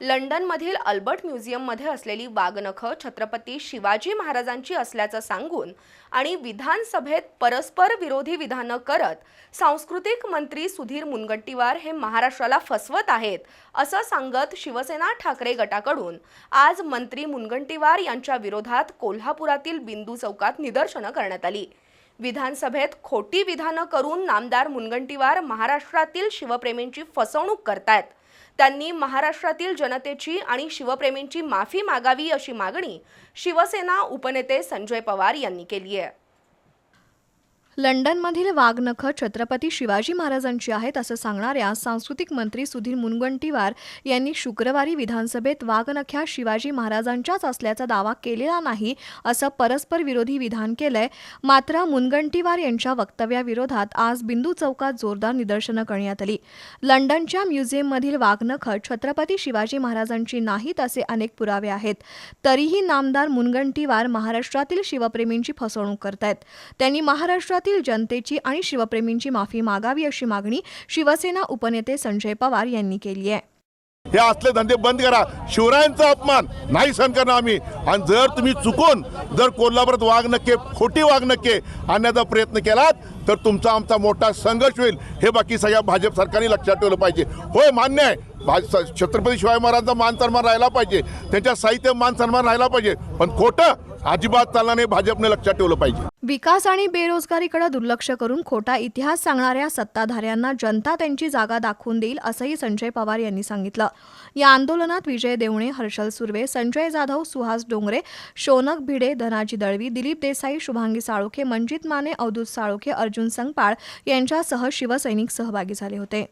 लंडनमधील Albert म्युझियममध्ये असलेली वाघनखं छत्रपती शिवाजी महाराजांची असल्याचं सांगून आणि विधानसभेत परस्पर विरोधी विधानं करत सांस्कृतिक मंत्री सुधीर मुनगंटीवार हे महाराष्ट्राला फसवत आहेत असं सांगत शिवसेना ठाकरे गटाकडून आज मंत्री मुनगंटीवार यांच्या विरोधात कोल्हापुरातील बिंदू चौकात निदर्शनं करण्यात आली. विधानसभेत खोटी विधानं करून नामदार मुनगंटीवार महाराष्ट्रातील शिवप्रेमींची फसवणूक करतायत. त्यांनी महाराष्ट्रातील जनतेची आणि शिवप्रेमींची माफी मागावी अशी मागणी शिवसेना उपनेते संजय पवार यांनी केली आहे. लंडनमधील वाघनखं छत्रपती शिवाजी महाराजांची आहेत असं सांगणाऱ्या सांस्कृतिक मंत्री सुधीर मुनगंटीवार यांनी शुक्रवारी विधानसभेत वाघनख्या शिवाजी महाराजांच्याच असल्याचा दावा केलेला नाही असं परस्पर विरोधी विधान केलंय. मात्र मुनगंटीवार यांच्या वक्तव्याविरोधात आज बिंदू चौकात जोरदार निदर्शनं करण्यात आली. लंडनच्या म्युझियममधील वाघनखं छत्रपती शिवाजी महाराजांची नाहीत असे अनेक पुरावे आहेत. तरीही नामदार मुनगंटीवार महाराष्ट्रातील शिवप्रेमींची फसवणूक करतायत. त्यांनी महाराष्ट्रात राज्यातील जनतेची आणि शिवप्रेमींची माफी मागावी अशी मागणी शिवसेना उपनेते संजय पवार यांनी केली आहे. हे असले धंदे बंद करा. शिवरायांचा अपमान नाही सहन करणार आम्ही. आणि जर तुम्ही चुकून जर कोल्हापुरात वाघ नक्के खोटी वाघ नक्के आणण्याचा प्रयत्न केलात तर तुमचा आमचा मोठा संघर्ष होईल. हे बाकी सगळ्या भाजप सरकारने लक्षात ठेवलं पाहिजे. होय मान्य आहे. भाज छत्रपती शिवाजी महाराजांचा मान सन्मान राहिला पाहिजे. त्यांच्या साहित्य मान सन्मान राहिला पाहिजे. पण खोटं अजिबात चालणार नाही भाजपने लक्षात ठेवलं पाहिजे. विकास आणि बेरोजगारीकडे दुर्लक्ष करून खोटा इतिहास सांगणाऱ्या सत्ताधाऱ्यांना जनता त्यांची जागा दाखवून देईल असंही संजय पवार यांनी सांगितलं. या आंदोलनात विजय देवणे हर्षल सुर्वे संजय जाधव सुहास डोंगरे शोनक भिडे धनाजी दळवी दिलीप देसाई शुभांगी साळोखे मंजित माने अवधूत साळोखे अर्जुन संगपाळ यांच्यासह शिवसैनिक सहभागी झाले होते.